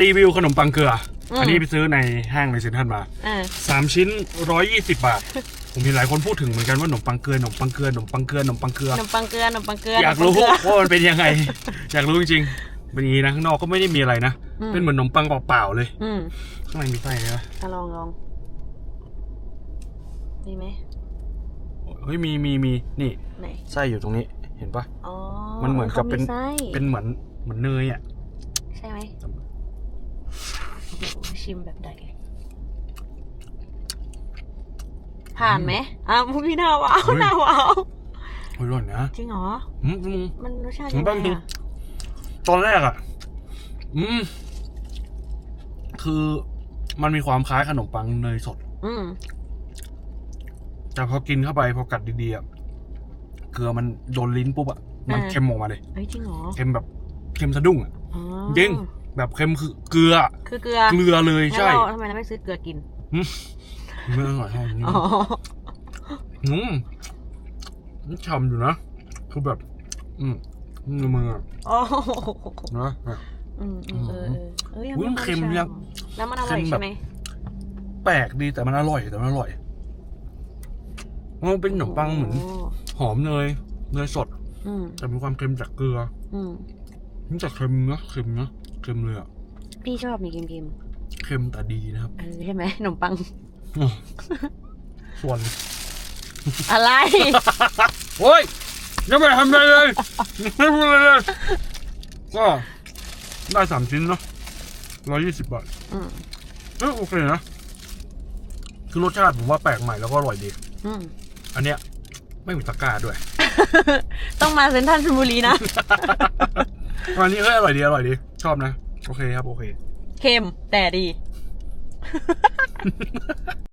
รีวิวขนมปังเกลืออมอันนี้ไปซื้อในห้างในเซ็นทรัลมาอ่าสามชิ้นร้อยยี่สิบบาท ผมเห็นหลายคนพูดถึงเหมือนกันว่าขนมปังเกลือขนมปังเกลือขนมปังเกลือขนมปังเกลือขนมปังเกลือขนมปังเกลืออยากขนมรู้ปังเกลือ ว่ามันเป็นยังไง อยากรู้จริงๆเป็นอย่างนี้นะข้างนอกก็ไม่ได้มีอะไรนะ อืม เป็นเหมือนขนมปังเปล่าๆเลย อืมข้างในมีไส้ไหมวะอะลองลองมีไหมเฮ้ยมีมีมีนี่ไหนไส้อยู่ตรงนี้เห็นปะ อ๋อมันเหมือนกับเป็น ขาไส้เป็นเหมือนเหมือนเนยอะใช่ไหมโอ้โห ชิมแบบใดผ่านไหมอะพี่หน้าว้าวเฮ้ยหน้าว้าวอร่อยนะจริงเหรออืมอืมมันรสชาติผมยังแป๊บไงนึงอะตอนแรกอะ อืม คือมันมีความคล้ายขนมปังเนยสด อืมแต่พอกินเข้าไปพอกัดดีๆอะเกลือมันโดนลิ้นปุ๊บอะมันเค็มออกมาเลยเฮ้ยจริงเหรอเค็มแบบเค็มสะดุ้งอะอ๋อจริง แบบเค็มคือเกลือ คือเกลือเกลือเลยแล้วใช่เราทำไมเราไม่ซื้อเกลือกินไม่อร่อยเท่านี้อ๋ออืมมันฉ่ำอยู่นะ คือแบบ อืมมือมืออะโอ้โหนะอืมอืมเออเออเอ้ยยังอุ๊ยไม่มันเค็มค่อยยังช่ำแล้วมันอร่อยเค็มแบบใช่ไหมแปลกดีแต่มันอร่อยแต่มันอร่อยมันเป็นขนมปังเหมือนโหอมเนยเนยสดอืมแต่มีความเค็มจากเกลืออืม นี่แต่เค็มนะเค็มนะเค็มเลยอะพี่ชอบมีเค็มเค็มแต่ดีนะครับๆเออใช่ไหมขนมปังส่วนอะไร โอ้ยยังไม่ทำอะไรเลยไม่พูดอะไรเลยก็ได้สามชิ้นเนาะร้อยยี่สิบบาทอืม เออโอเคนะ คือรสชาติผมว่าแปลกใหม่แล้วก็อร่อยดี อืม อันเนี้ยไม่มีตะกร้าด้วย ต้องมาเซ็นทรัลชลบุรีนะ อันนี้เฮ้ยอร่อยดีอร่อยดี ชอบนะ โอเคครับ โอเค เค็มแต่ดี